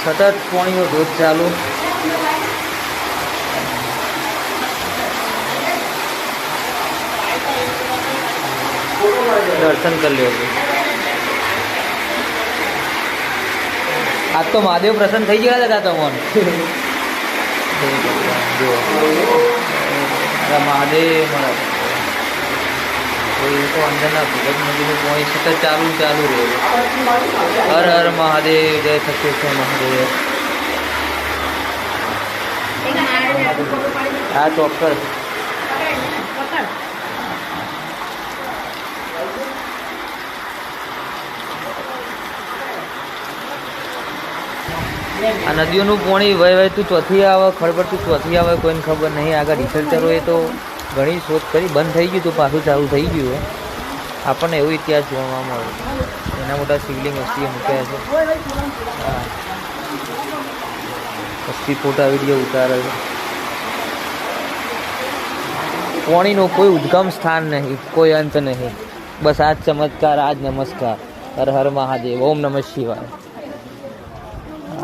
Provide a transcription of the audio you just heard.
સતત પાણીનો ધોધ ચાલુ દર્શન કરી લેવું આજ તો મહાદેવ પ્રસન્ન થઈ ગયા હતા તમને જો મહાદેવ કોઈ તો અંદરના ભગત મંદિરનું પાણી સતત ચાલુ ચાલુ રહે હર હર મહાદેવ, જય સત્યેશ્વર મહાદેવ. હા, ચોક્કસ. આ નદીઓનું પાણી વય વહેતું ચોથી આવે ખળબડતું ચોથી આવે, કોઈને ખબર નહીં. આગળ રિસર્ચરોએ તો ઘણી શોધ કરી, બંધ થઈ ગયું તો, પાછું ચાલુ થઈ ગયું આપણને એવો ઇતિહાસ જોવા મળે. એના મોટા શિવલિંગ વસ્તીએ મૂક્યા છે. વસ્તી ફોટા, વીડિયો ઉતારે છે. પાણીનું કોઈ ઉદ્ગમ સ્થાન નહીં, કોઈ અંત નહીં. બસ આ ચમત્કાર, આ જ નમસ્કાર. હર હર મહાદેવ. ઓમ નમઃ શિવાય.